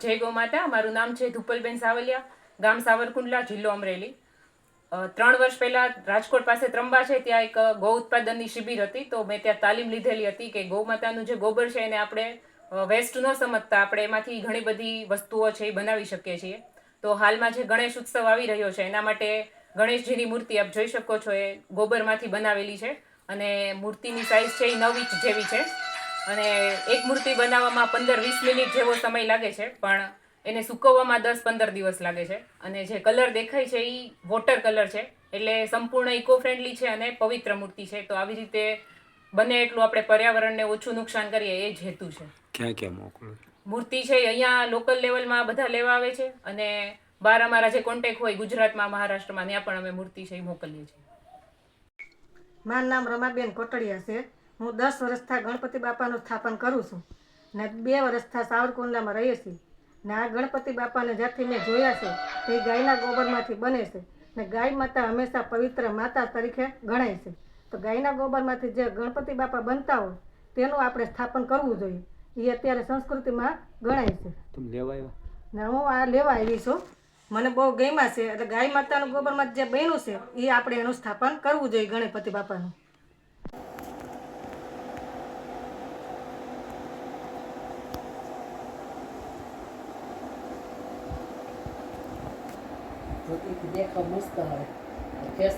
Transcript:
જય ગૌ માતા મારું નામ છે ધુપલબેન સાવલિયા, ગામ સાવરકુંડલા, જિલ્લો અમરેલી. ત્રણ વર્ષ પહેલાં રાજકોટ પાસે ત્રંબા છે, ત્યાં એક ગૌ ઉત્પાદનની શિબિર હતી. તો મેં ત્યાં તાલીમ લીધેલી હતી કે ગૌ માતાનું જે ગોબર છે એને આપણે વેસ્ટ ન સમજતા આપણે એમાંથી ઘણી બધી વસ્તુઓ છે એ બનાવી શકીએ છીએ. તો હાલમાં જે ગણેશ ઉત્સવ આવી રહ્યો છે, એના માટે ગણેશજીની મૂર્તિ આપ જોઈ શકો છો, એ ગોબરમાંથી બનાવેલી છે. અને મૂર્તિની સાઇઝ છે એ નવ ઇંચ જેવી છે. અને એક મૂર્તિ બનાવવામાં પંદર વીસ મિનિટ જેવો સમય લાગે છે પણ એને સૂકવવામાં દસ પંદર દિવસ લાગે છે. અને જે કલર દેખાય છે એ વોટર કલર છે. એટલે સંપૂર્ણ ઇકો ફ્રેન્ડલી છે અને પવિત્ર મૂર્તિ છે. તો આવી રીતે બને એટલું આપણે પર્યાવરણને ઓછું નુકસાન કરીએ એ જ હેતુ છે. ક્યાં ક્યાં મોકલું? મૂર્તિ છે અહીંયા લોકલ લેવલમાં બધા લેવા આવે છે અને બહાર અમારા જે કોન્ટેક હોય ગુજરાતમાં મહારાષ્ટ્રમાં ત્યાં પણ અમે મૂર્તિ છે એ મોકલીએ છીએ. મારું નામ રમાબેન કોટડિયા છે. હું દસ વર્ષથી ગણપતિ બાપાનું સ્થાપન કરું છું ને બે વર્ષથી સાવરકુંડલામાં રહીએ છીએ. ને આ ગણપતિ બાપાને જ્યાંથી મેં જોયા છે તે ગાયના ગોબરમાંથી બને છે ને ગાય માતા હંમેશા પવિત્ર માતા તરીકે ગણાય છે. તો ગાયના ગોબરમાંથી જે ગણપતિ બાપા બનતા હોય તેનું આપણે સ્થાપન કરવું જોઈએ. એ અત્યારે સંસ્કૃતિમાં ગણાય છે. ને હું આ લેવા આવી છું. મને બહુ ગમ્યા છે એટલે ગાય માતાનું ગોબરમાં જે બન્યું છે એ આપણે એનું સ્થાપન કરવું જોઈએ ગણપતિ બાપાનું. ધોતીથી દેખાવ મસ્ત આવે ફેસ